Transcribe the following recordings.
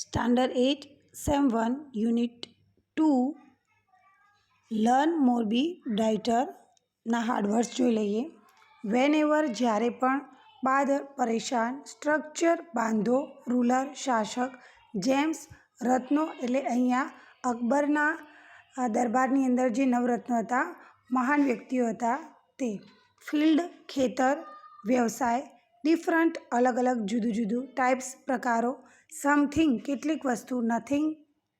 Standard at same one unit to learn Morbi ડાયટરના hard words જોઈ લઈએ. Van ever જ્યારે પણ બાદર પરેશાન, સ્ટ્રક્ચર બાંધો, રૂલર, શાસક, જેમ્સ રત્નો એટલે અહીંયા અકબરના દરબારની અંદર જે નવરત્નો હતા, મહાન વ્યક્તિઓ હતા તે. ફિલ્ડ, ખેતર, વ્યવસાય ડિફરન્ટ અલગ અલગ જુદું જુદું ટાઈપ્સ પ્રકારો સમથિંગ કેટલીક વસ્તુ નથિંગ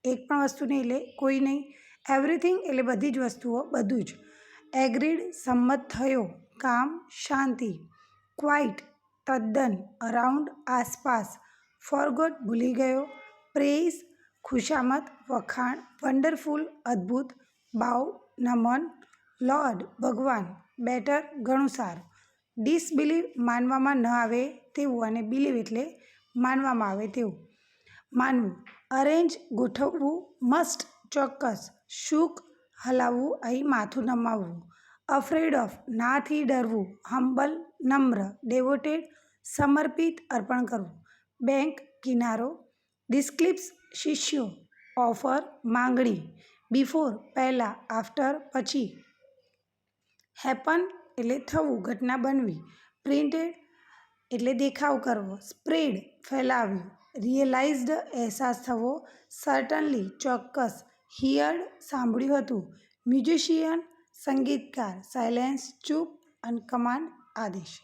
એક પણ વસ્તુ નહીં એટલે કોઈ નહીં એવરીથિંગ એટલે બધી જ વસ્તુઓ બધું જ એગ્રીડ સંમત થયો કામ શાંતિ ક્વાઇટ તદ્દન અરાઉન્ડ આસપાસ ફોરગોટ ભૂલી ગયો પ્રેઝ ખુશામત વખાણ વન્ડરફુલ અદ્ભુત બાવ નમન લોર્ડ ભગવાન બેટર ઘણું સારું ડિસબિલીવ માનવામાં ન આવે તેવું અને બિલીવ એટલે માનવામાં આવે તેવું. માનવું, અરેન્જ ગોઠવવું મસ્ટ, ચોક્કસ શુક હલાવવું, અહીં માથું નમાવવું. અફ્રેડ ઓફ નાથી ડરવું હમ્બલ નમ્ર ડેવોટેડ સમર્પિત, અર્પણ કરવું. બેંક કિનારો. ડિસ્ક્લિપ્સ શિષ્યો. ઓફર માંગણી. બિફોર પહેલાં આફ્ટર પછી. હેપન એટલે થવું, ઘટના બનવી પ્રિન્ટેડ એટલે દેખાવ કરવો સ્પ્રેડ ફેલાવ્યું રિયલાઇઝડ અહેસાસ થવો સર્ટનલી ચોક્કસ હિયર્ડ સાંભળ્યું હતું મ્યુઝિશિયન સંગીતકાર સાયલેન્સ ચૂપ અને કમાન્ડ આદેશ.